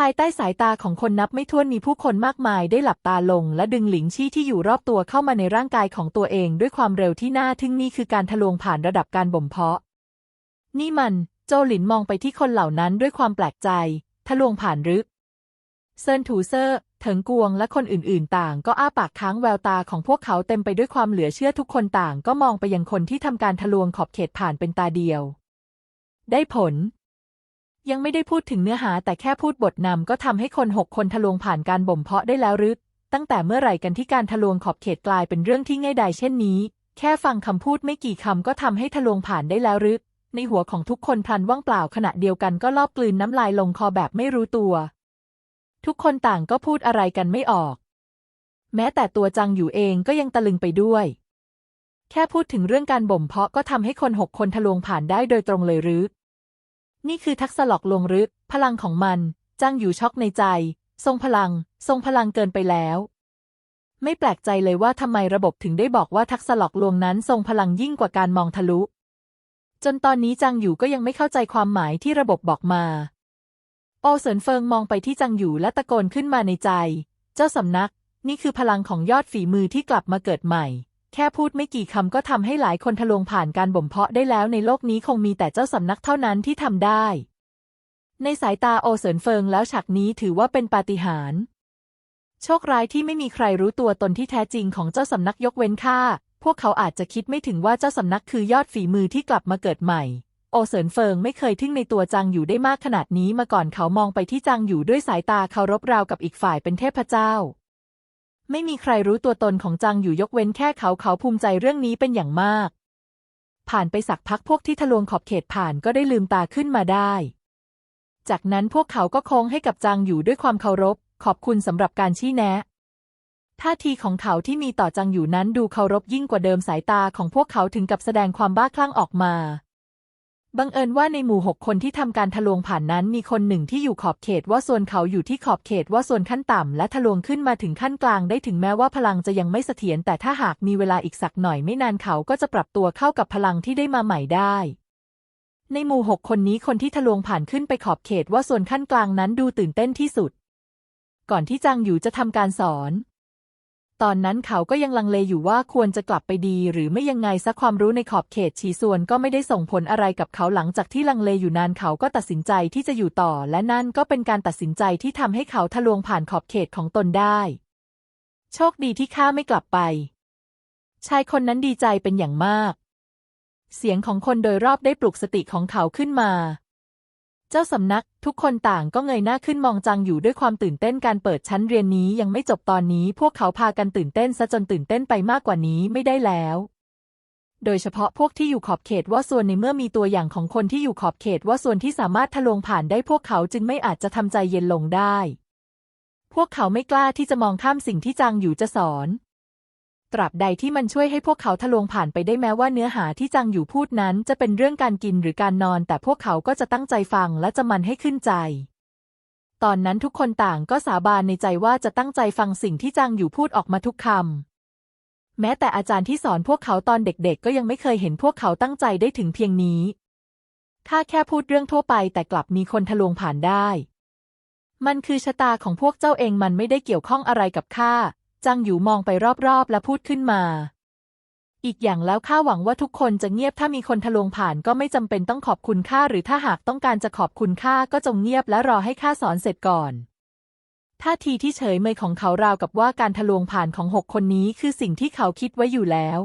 ภายใต้สายตาของคนนับไม่ถ้วนมีผู้คนมากมายได้หลับตาลง และดึงหลิงชี่ที่อยู่รอบตัวเข้ามาในร่างกายของตัวเองด้วยความเร็วที่น่าทึ่งนี่คือการทะลวงผ่านระดับการบ่มเพาะ นี่มัน โจหลินมองไปที่คนเหล่านั้นด้วยความแปลกใจ ทะลวงผ่านรือเซินถูเซอร์เถิงกวงและคนอื่นๆ ต่างก็อ้าปากค้างแววตาของพวกเขาเต็มไปด้วยความเหลือเชื่อทุกคนต่างก็มองไปยังคนที่ทำการทะลวงขอบเขตผ่านเป็นตาเดียว ได้ผล ยังไม่ได้พูดถึงเนื้อหาแต่แค่พูดบทนำก็ทำให้คนหกคนทะลวงผ่านการบ่มเพาะได้แล้วหรือตั้งแต่เมื่อไหร่กันที่การทะลวงขอบเขตกลายเป็นเรื่องที่ง่ายดายเช่นนี้ แค่ฟังคำพูดไม่กี่คำก็ทำให้ทะลวงผ่านได้แล้วหรือในหัวของทุกคนพลันว่างเปล่าขณะเดียวกันก็ลอบกลืนน้ำลายลงคอแบบไม่รู้ตัว ทุกคนต่างก็พูดอะไรกันไม่ออก แม้แต่ตัวจังอยู่เองก็ยังตะลึงไปด้วย แค่พูดถึงเรื่องการบ่มเพาะก็ทำให้คนหกคนทะลวงผ่านได้โดยตรงเลยหรือ นี่คือทักษะหลอกลวงรือพลังของมันจังอยู่ช็อกในใจ ทรงพลัง ทรงพลังเกินไปแล้ว ไม่แปลกใจเลยว่าทำไมระบบถึงได้บอกว่าทักษะหลอกลวงนั้นทรงพลังยิ่งกว่าการมองทะลุ จนตอนนี้จังอยู่ก็ยังไม่เข้าใจความหมายที่ระบบบอกมา โอเสินเฟิงมองไปที่จังอยู่และตะโกนขึ้นมาในใจ เจ้าสำนัก นี่คือพลังของยอดฝีมือที่กลับมาเกิดใหม่ แค่พูดไม่กี่คำก็ทำให้หลายคนทะลวงผ่านการบ่มเพาะได้แล้วในโลกนี้คงมีแต่เจ้าสำนักเท่านั้นที่ทำได้ ในสายตาโอเสินเฟิงแล้วฉากนี้ถือว่าเป็นปาฏิหาริย์โชคร้ายที่ไม่มีใครรู้ตัวตนที่แท้จริงของเจ้าสำนักยกเว้นข้าพวกเขาอาจจะคิดไม่ถึงว่าเจ้าสำนักคือยอดฝีมือที่กลับมาเกิดใหม่ โอเสินเฟิงไม่เคยทึ่งในตัวจังอยู่ได้มากขนาดนี้มาก่อนเขามองไปที่จังอยู่ด้วยสายตาเคารพราวกับอีกฝ่ายเป็นเทพเจ้า ไม่มีใครรู้ตัวตนของจังอยู่ยกเว้นแค่เขาเขาภูมิใจเรื่องนี้เป็นอย่างมาก ผ่านไปสักพักพวกที่ทะลวงขอบเขตผ่านก็ได้ลืมตาขึ้นมาได้ จากนั้นพวกเขาก็โค้งให้กับจางอยู่ด้วยความเคารพ ขอบคุณสำหรับการชี้แนะท่าทีของเขาที่มีต่อจังอยู่นั้นดูเคารพยิ่งกว่าเดิมสายตาของพวกเขาถึงกับแสดงความบ้าคลั่งออกมา บังเอิญว่าในหมู่หกคนที่ทำการทะลวงผ่านนั้นมีคนหนึ่งที่อยู่ขอบเขตว่าส่วนเขาอยู่ที่ขอบเขตว่าส่วนขั้นต่ำและทะลวงขึ้นมาถึงขั้นกลางได้ถึงแม้ว่าพลังจะยังไม่เสถียรแต่ถ้าหากมีเวลาอีกสักหน่อยไม่นานเขาก็จะปรับตัวเข้ากับพลังที่ได้มาใหม่ได้ในหมู่หกคนนี้คนที่ทะลวงผ่านขึ้นไปขอบเขตว่าส่วนขั้นกลางนั้นดูตื่นเต้นที่สุด ก่อนที่จางอยู่จะทำการสอน ตอนนั้นเขาก็ยังลังเลอยู่ว่าควรจะกลับไปดี หรือไม่ยังไงสักความรู้ในขอบเขตฉีส่วนก็ไม่ได้ส่งผลอะไรกับเขาหลังจากที่ลังเลอยู่นานเขาก็ตัดสินใจที่จะอยู่ต่อ และนั่นก็เป็นการตัดสินใจที่ทำให้เขาทะลวงผ่านขอบเขตของตนได้ โชคดีที่ข้าไม่กลับไป ชายคนนั้นดีใจเป็นอย่างมาก เสียงของคนโดยรอบได้ปลุกสติของเขาขึ้นมา เจ้าสำนักทุกคนต่างก็เงยหน้าขึ้นมองจังอยู่ด้วยความตื่นเต้นการเปิดชั้นเรียนนี้ยังไม่จบตอนนี้ พวกเขาพากันตื่นเต้นซะจนตื่นเต้นไปมากกว่านี้ไม่ได้แล้ว โดยเฉพาะพวกที่อยู่ขอบเขตว่าส่วนในเมื่อมีตัวอย่างของคนที่อยู่ขอบเขตว่าส่วนที่สามารถทะลวงผ่านได้พวกเขาจึงไม่อาจจะทำใจเย็นลงได้ พวกเขาไม่กล้าที่จะมองข้ามสิ่งที่จังอยู่จะสอน ตราบใดที่มันช่วยให้พวกเขาทะลวงผ่านไปได้แม้ว่าเนื้อหาที่จังอยู่พูดนั้น จะเป็นเรื่องการกินหรือการนอน แต่พวกเขาก็จะตั้งใจฟังและจะมันให้ขึ้นใจ ตอนนั้นทุกคนต่างก็สาบานในใจว่าจะตั้งใจฟังสิ่งที่จังอยู่พูดออกมาทุกคำแม้แต่อาจารย์ที่สอนพวกเขาตอนเด็กๆ ก็ยังไม่เคยเห็นพวกเขาตั้งใจได้ถึงเพียงนี้ข้าแค่พูดเรื่องทั่วไปแต่กลับมีคนทะลวงผ่านได้ มันคือชะตาของพวกเจ้าเองมันไม่ได้เกี่ยวข้องอะไรกับข้า จังอยู่มองไปรอบๆ และพูดขึ้นมา อีกอย่างแล้วข้าหวังว่าทุกคนจะเงียบถ้ามีคนทะลวงผ่านก็ไม่จำเป็นต้องขอบคุณข้าหรือถ้าหากต้องการจะขอบคุณข้าก็จงเงียบและรอให้ข้าสอนเสร็จก่อนท่าทีที่เฉยเมยของเขาราวกับว่าการทะลวงผ่านของหกคนนี้คือสิ่งที่เขาคิดไว้อยู่แล้ว